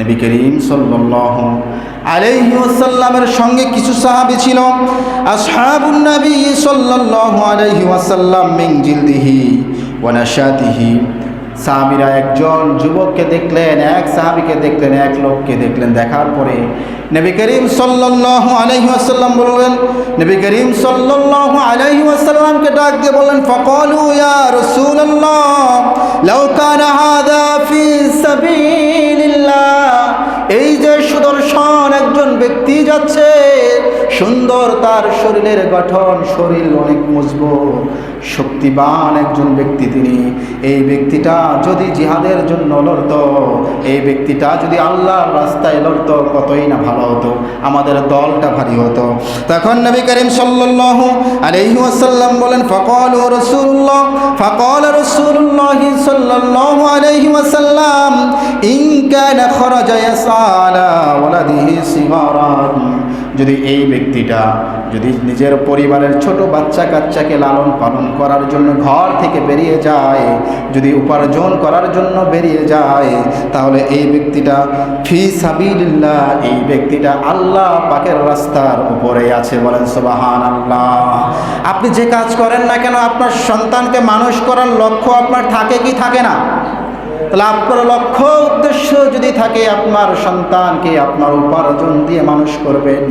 নবী করিম সাল্লাল্লাহু আলাইহি ওয়াসাল্লামের সঙ্গে কিছু সাহাবী ছিল। আসহাবুন নবী সাল্লাল্লাহু আলাইহি ওয়াসাল্লাম মিন জিলদিহি ওয়া নাশাতিহি। সাহাবীরা একজন যুবককে দেখলেন, এক সাহাবীকে দেখলেন, এক লোককে দেখলেন। দেখার পরে নবী করিম সাল্লাল্লাহু আলাইহি ওয়াসাল্লাম বললেন, নবী করিম সাল্লাল্লাহু আলাইহি ওয়াসাল্লামকে ডাক দিয়ে বললেন, ফাকালু ইয়া রাসূলুল্লাহ, লাউ কানা হাযা ফি সাবিলিল্লাহ এই যে সুদর্শন একজন ব্যক্তি যাচ্ছে, সুন্দর তার শরীরের গঠন, শরীর অনেক মজবুত, শক্তিবান একজন ব্যক্তি তিনি। এই ব্যক্তিটা যদি জিহাদের জন্য লড়ত, এই ব্যক্তিটা যদি আল্লাহর রাস্তায় লড়ত, কতই না ভালো হতো, আমাদের দলটা ভারী হতো। তখন নবী করিম সাল্লাল্লাহু আলাইহি ওয়াসাল্লাম বলেন, ফাকালু রাসূলুল্লাহ, ফাকাল রাসূলুল্লাহ সাল্লাল্লাহু আলাইহি ওয়াসাল্লাম ইন কানা খরাজা ইয়াসালা ওয়ালাদিহি সিগারান। যদি এই ব্যক্তিটা যদি নিজের পরিবারের ছোট বাচ্চা কাচ্চাকে লালন পালন করার জন্য ঘর থেকে বেরিয়ে যায়, যদি উপার্জন করার জন্য বেরিয়ে যায়, তাহলে এই ব্যক্তিটা ফি সাবিলিল্লাহ, এই ব্যক্তিটা আল্লাহ পাকের রাস্তার উপরে আছে বলেন সুবাহান আল্লাহ আপনি যে কাজ করেন না কেন, আপনার সন্তানকে মানুষ করার লক্ষ্য আপনার থাকে কি থাকে না? তাহলে আপনার লক্ষ্য উদ্দেশ্য যদি থাকে আপনার সন্তানকে আপনার উপার্জন দিয়ে মানুষ করবেন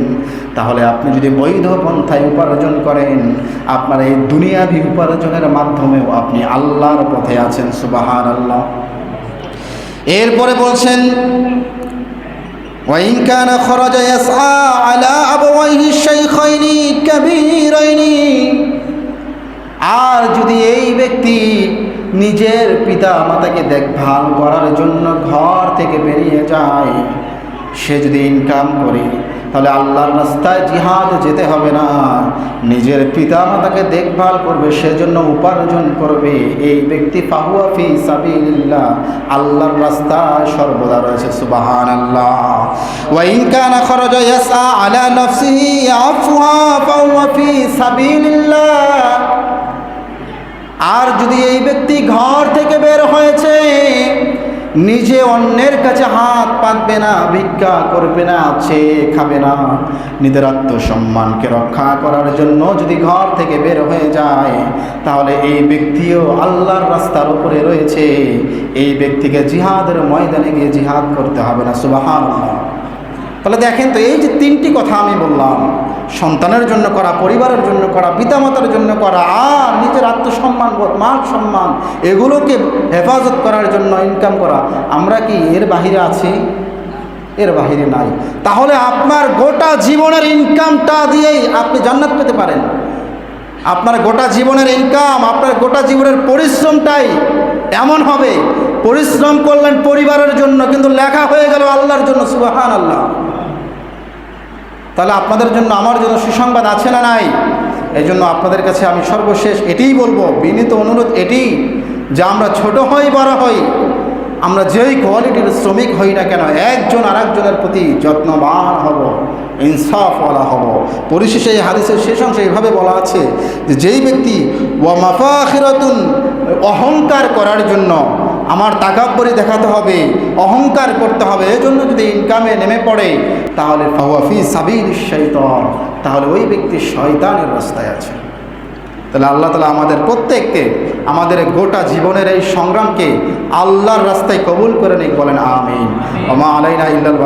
তাহলে আপনি যদি বৈধ পন্থায় উপার্জন করেন আপনার এই দুনিয়াভি উপার্জনের মাধ্যমেও আপনি আল্লাহর পথে আছেন সুবাহান আল্লাহ এরপরে বলছেন وإن كان خرج يسعى على أبويه الشيخين كبيرين আর যদি এই ব্যক্তি নিজের পিতা মাতাকে দেখভাল করার জন্য ঘর থেকে বেরিয়ে যায়। সে যদি ইনকাম করে, তাহলে আল্লাহর রাস্তায় জিহাদ যেতে হবে না। নিজের পিতা মাতাকে দেখভাল করবে, সেজন্য উপার্জন করবে। এই ব্যক্তি ফাহুয়া ফি সাবিলিল্লাহ, আল্লাহর রাস্তায় সর্বদা রয়েছে সুবাহান আল্লাহ ওয়া ইন কানা আলা নাফসিহি আফওয়া সাবিলিল্লাহ। নিজে অন্যের কাছে হাত পাতবে না, ভিক্ষা করবে না আছে খাবে না। নিজের আত্মসম্মানকে রক্ষা করার জন্য যদি ঘর থেকে বের হয়ে যায়, তাহলে এই ব্যক্তিও আল্লাহর রাস্তার উপরে রয়েছে। এই ব্যক্তিকে জিহাদের ময়দানে গিয়ে জিহাদ করতে হবে না সুবাহান তাহলে দেখেন তো, এই যে তিনটি কথা আমি বললাম, সন্তানের জন্য করা, পরিবারের জন্য করা, পিতামাতার জন্য করা, আর আত্মসম্মান বোধ মান সম্মান, এগুলোকে হেফাজত করার জন্য ইনকাম করা। আমরা কি এর বাহিরে আছি? এর বাহিরে নাই। তাহলে আপনার গোটা জীবনের ইনকামটা দিয়েই আপনি জান্নাত পেতে পারেন। আপনার গোটা জীবনের ইনকাম আপনার গোটা জীবনের পরিশ্রমটাই এমন হবে। পরিশ্রম করলেন পরিবারের জন্য, কিন্তু লেখা হয়ে গেল আল্লাহর জন্য সুবাহান আল্লাহ তাহলে আপনাদের জন্য আমার জন্য সুসংবাদ আছে না নাই? এই জন্য আপনাদের কাছে আমি সর্বশেষ এটিই বলব, বিনীত অনুরোধ এটি যে আমরা ছোট হই, বড় হই, আমরা যেই কোয়ালিটির শ্রমিক হই না কেন, একজন আর একজনের প্রতি যত্নবান হব ইনসাফওয়ালা হব। পরিশেষে এই হাদিসের শেষ অংশে এইভাবে বলা আছে যে যেই ব্যক্তি, ওয়া মাফাখিরাতুন অহংকার করার জন্য আমার তাকাব্বরি দেখাতে হবে, অহংকার করতে হবে, এজন্য যদি ইনকামে নেমে পড়ে, তাহলে তাহলে ওই ব্যক্তি শয়তানের রাস্তায় আছে। তাহলে আল্লাহ তালা আমাদের প্রত্যেককে, আমাদের গোটা জীবনের এই সংগ্রামকে আল্লাহর রাস্তায় কবুল করে নিক, বলেন আমিন। ইল্লাল